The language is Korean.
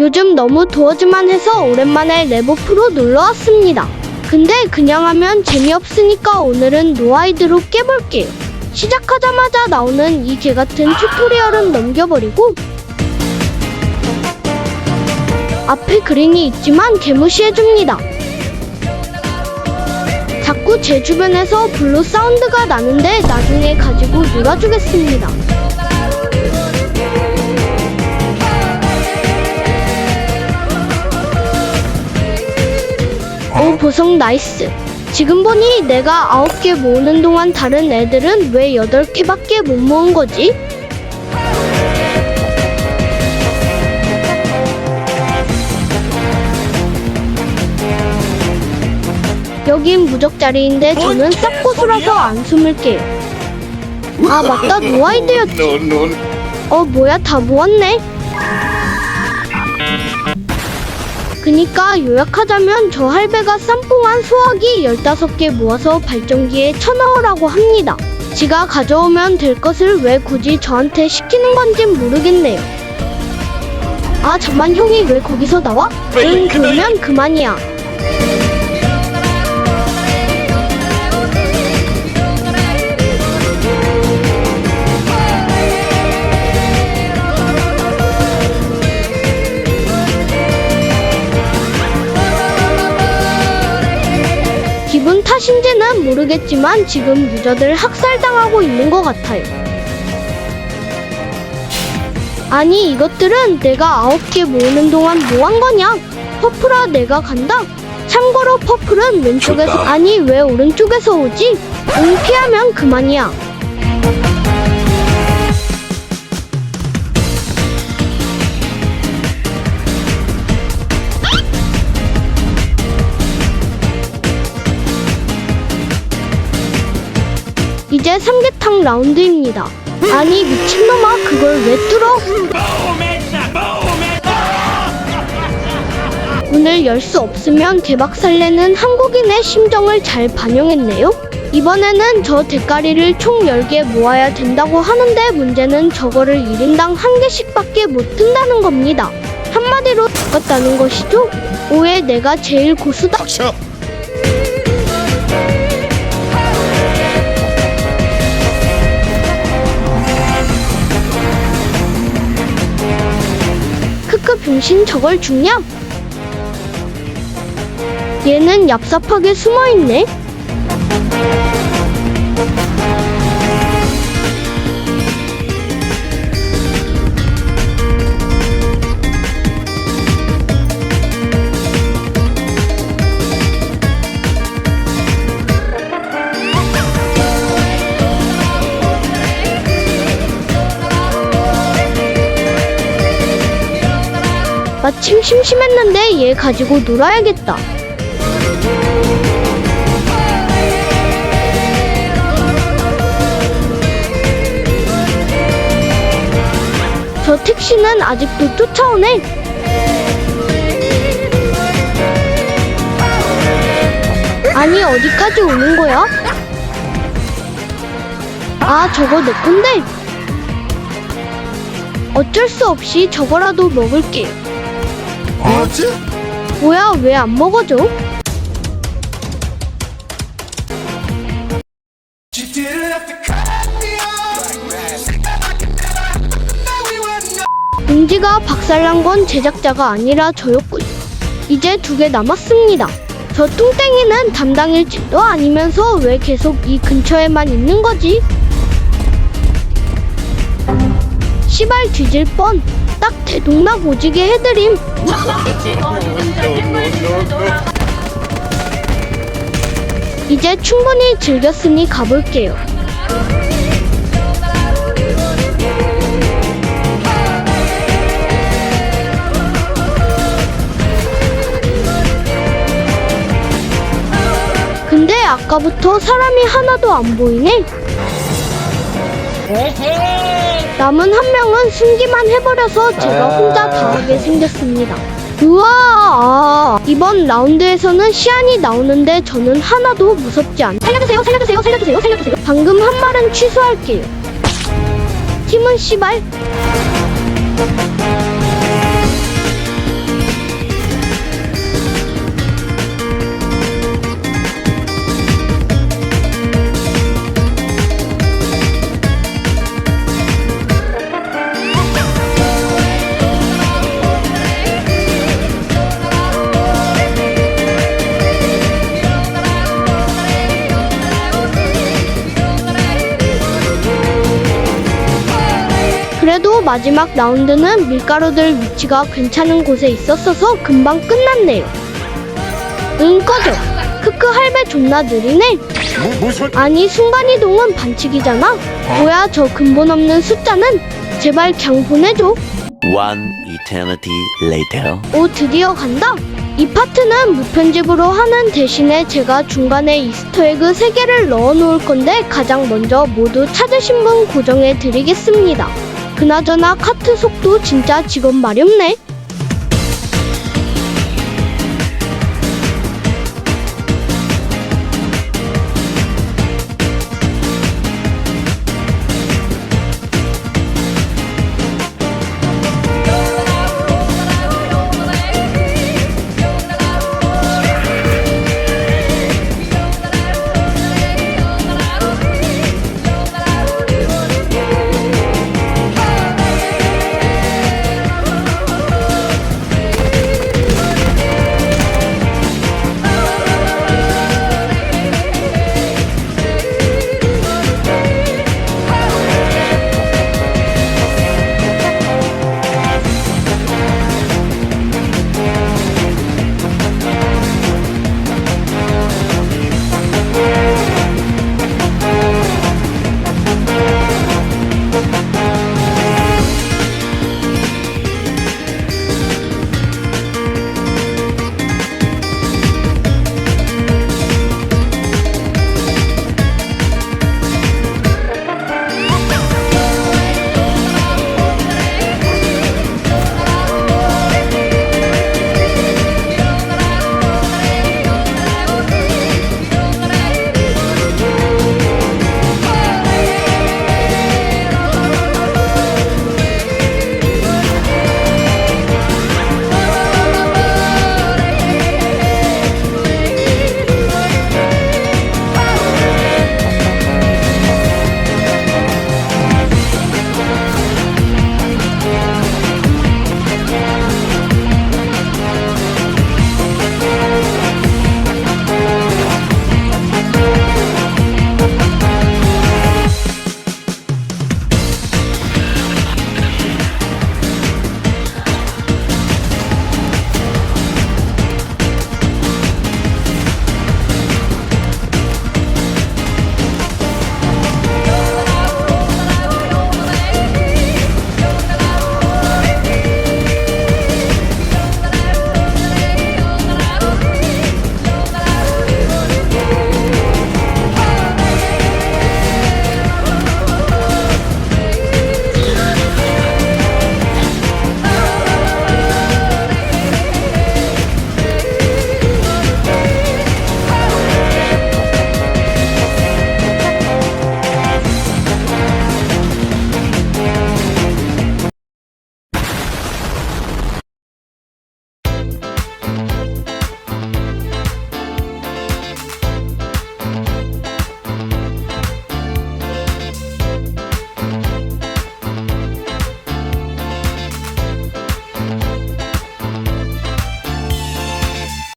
요즘 너무 더워지만 해서 오랜만에 레보 프로 놀러 왔습니다. 근데 그냥 하면 재미없으니까 오늘은 노아이드로 깨볼게요. 시작하자마자 나오는 이 개같은 튜토리얼은 넘겨버리고 앞에 그린이 있지만 개무시해줍니다. 자꾸 제 주변에서 블루 사운드가 나는데 나중에 가지고 놀아주겠습니다. 오 보석 나이스. 지금 보니 내가 9개 모으는 동안 다른 애들은 왜 8개밖에 못 모은 거지? 여긴 무적자리인데 저는 쌉고수라서 안 숨을게요. 아 맞다 노아이드였지. No, 어 뭐야 다 모았네 그니까 요약하자면 저 할배가 쌈뽕한 소화기 15개 모아서 발전기에 쳐넣으라고 합니다. 지가 가져오면 될 것을 왜 굳이 저한테 시키는 건진 모르겠네요. 아 잠만 형이 왜 거기서 나와? 응 그러면 그만이야 모르겠지만 지금 유저들 학살당하고 있는 것 같아요. 아니 이것들은 내가 아홉 개 모으는 동안 뭐 한 거냐? 퍼플아 내가 간다. 참고로 퍼플은 왼쪽에서. 아니 왜 오른쪽에서 오지? 응 피하면 그만이야. 삼계탕 라운드입니다. 아니 미친놈아 그걸 왜 뚫어? 문을 열수 없으면 개박살내는 한국인의 심정을 잘 반영했네요. 이번에는 저 대가리를 총 10개 모아야 된다고 하는데 문제는 저거를 1인당 한 개씩밖에 못 든다는 겁니다. 한마디로 똑같다는 것이죠? 오해 내가 제일 고수다. 병신 저걸 죽냐? 얘는 얍삽하게 숨어있네. 마침 심심했는데 얘 가지고 놀아야겠다. 저 택시는 아직도 쫓아오네. 아니 어디까지 오는 거야? 아 저거 내 건데. 어쩔 수 없이 저거라도 먹을게. 뭐지? 뭐야 왜 안 먹어줘? 응지가 박살난 건 제작자가 아니라 저였군. 이제 두 개 남았습니다. 저 뚱땡이는 담당일지도 아니면서 왜 계속 이 근처에만 있는 거지? 시발 뒤질 뻔. 딱 대동락 오지게 해드림. 이제 충분히 즐겼으니 가볼게요. 근데 아까부터 사람이 하나도 안 보이네. 남은 한 명은 숨기만 해버려서 제가 혼자 당하게 생겼습니다. 우와, 아, 이번 라운드에서는 시안이 나오는데 저는 하나도 무섭지 않. 살려주세요, 살려주세요, 살려주세요, 살려주세요. 방금 한 말은 취소할게요. 팀은 씨발. 마지막 라운드는 밀가루들 위치가 괜찮은 곳에 있었어서 금방 끝났네요. 응 꺼져. 크크 할배 존나 느리네. 무, 무슨 아니 순간이동은 반칙이잖아. 뭐야 저 근본 없는 숫자는 제발 그냥 보내줘. One eternity later. 오 드디어 간다. 이 파트는 무편집으로 하는 대신에 제가 중간에 이스터에그 3개를 넣어 놓을 건데 가장 먼저 모두 찾으신 분 고정해 드리겠습니다. 그나저나 카트 속도 진짜 직업 마렵네.